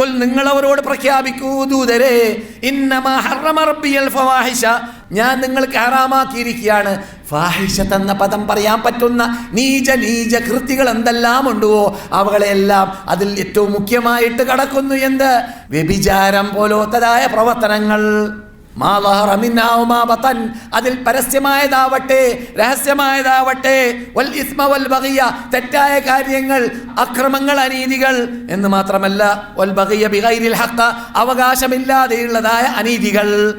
ഖുൽ നിങ്ങൾ അവരോട് പ്രഖ്യാപിക്കൂ ദൂതരെ. ഫവാഹിഷ. ഞാൻ നിങ്ങൾക്ക് ഹറാമാക്കിയിരിക്കുകയാണ്. ഫാഹിഷ തന്ന പദം പറയാൻ പറ്റുന്ന നീച നീച കൃത്യകൾ എന്തെല്ലാം ഉണ്ടോ അവകളെല്ലാം അതിൽ ഏറ്റവും മുഖ്യമായിട്ട് കടക്കുന്നു എന്ത്? വ്യഭിചാരം പോലോത്തതായ പ്രവർത്തനങ്ങൾ. അതിൽ പരസ്യമായതാവട്ടെ രഹസ്യമായതാവട്ടെ. വൽ ഇസ്മ വൽ ബഗിയ തെറ്റായ കാര്യങ്ങൾ അക്രമങ്ങൾ അനീതികൾ എന്ന് മാത്രമല്ല വൽ ബഗിയ ഹഖ അവകാശമില്ലാതെയുള്ളതായ അനീതികൾ.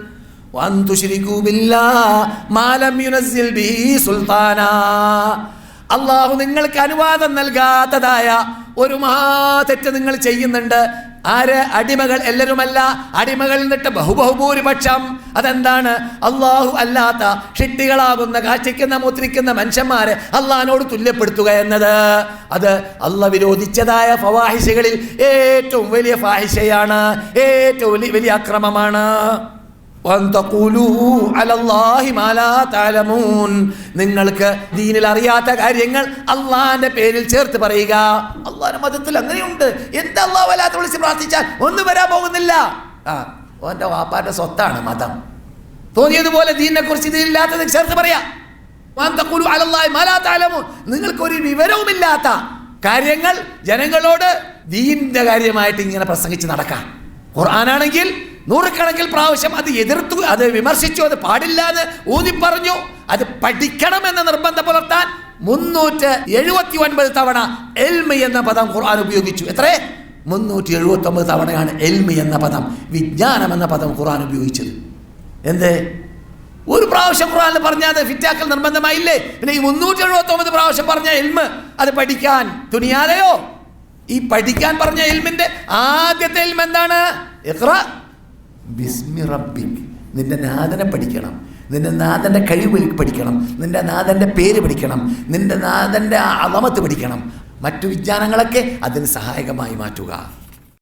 അള്ളാഹു നിങ്ങൾക്ക് അനുവാദം നൽകാത്തതായ ഒരു മഹാ തെറ്റ് നിങ്ങൾ ചെയ്യുന്നുണ്ട്. ആര് അടിമകൾ എല്ലാവരുമല്ല അടിമകളിൽ നിന്നിട്ട് ബഹുബഹുഭൂരിപക്ഷം. അതെന്താണ്? അള്ളാഹു അല്ലാത്ത ഷിട്ടികളാകുന്ന കാഴ്ചയ്ക്കുന്ന മുദ്രിക്കുന്ന മനുഷ്യന്മാരെ അള്ളഹാനോട് തുല്യപ്പെടുത്തുക എന്നത്. അത് അള്ള വിരോധിച്ചതായ ഫവാഹിശകളിൽ ഏറ്റവും വലിയ ഫാഹിശയാണ് ഏറ്റവും വലിയ വലിയ അക്രമമാണ്. നിങ്ങൾക്ക് ദീനിൽ അറിയാത്ത കാര്യങ്ങൾ അള്ളാഹിന്റെ പേരിൽ ചേർത്ത് പറയുക. അള്ളാഹിന്റെ മതത്തിൽ അങ്ങനെയുണ്ട്. എന്ത് അള്ളാഹ് വല്ലാത്ത വിളിച്ച് പ്രാർത്ഥിച്ചാൽ ഒന്നും വരാൻ പോകുന്നില്ല. ആ ഓന്റെ വാപ്പാന്റെ സ്വത്താണ് മതം. തോന്നിയതുപോലെ ദീനിനെ കുറിച്ച് ഇതിലില്ലാത്തത് ചേർത്ത് നിങ്ങൾക്കൊരു നിങ്ങൾക്ക് ഒരു വിവരവുമില്ലാത്ത കാര്യങ്ങൾ ജനങ്ങളോട് ദീനിന്റെ കാര്യമായിട്ട് ഇങ്ങനെ പ്രസംഗിച്ച് നടക്കാം. ഖുർആനാണെങ്കിൽ നൂറുകണക്കിൽ പ്രാവശ്യം അത് എതിർത്തു അത് വിമർശിച്ചു അത് പാടില്ല എന്ന് ഊന്നി പറഞ്ഞു അത് പഠിക്കണമെന്ന് നിർബന്ധം പുലർത്താൻ മുന്നൂറ്റ് എഴുപത്തി ഒൻപത് തവണ എൽമി എന്ന പദം ഖുർആൻ ഉപയോഗിച്ചു. എത്രേ? മുന്നൂറ്റി എഴുപത്തി ഒമ്പത് തവണയാണ് എൽമി എന്ന പദം വിജ്ഞാനം എന്ന പദം ഖുർആൻ ഉപയോഗിച്ചത്. എന്തേ? ഒരു പ്രാവശ്യം ഖുർആനിൽ പറഞ്ഞാൽ അത് ഫിറ്റാക്കൽ നിർബന്ധമായില്ലേ? പിന്നെ ഈ മുന്നൂറ്റി എഴുപത്തി ഒമ്പത് പ്രാവശ്യം പറഞ്ഞ എൽമ് അത് പഠിക്കാൻ തുനിയാതെയോ? ഈ പഠിക്കാൻ പറഞ്ഞ എൽമിന്റെ ആദ്യത്തെ എൽമെന്താണ്? എത്ര ബിസ്മി റബ്ബിക് നിന്റെ നാഥനെ പഠിക്കണം. നിന്റെ നാഥന്റെ കഴിവ് പഠിക്കണം. നിന്റെ നാഥന്റെ പേര് പഠിക്കണം. നിന്റെ നാഥന്റെ അളമത്ത് പഠിക്കണം. മറ്റു വിജ്ഞാനങ്ങളൊക്കെ അതിന് സഹായകമായി മാറ്റുക.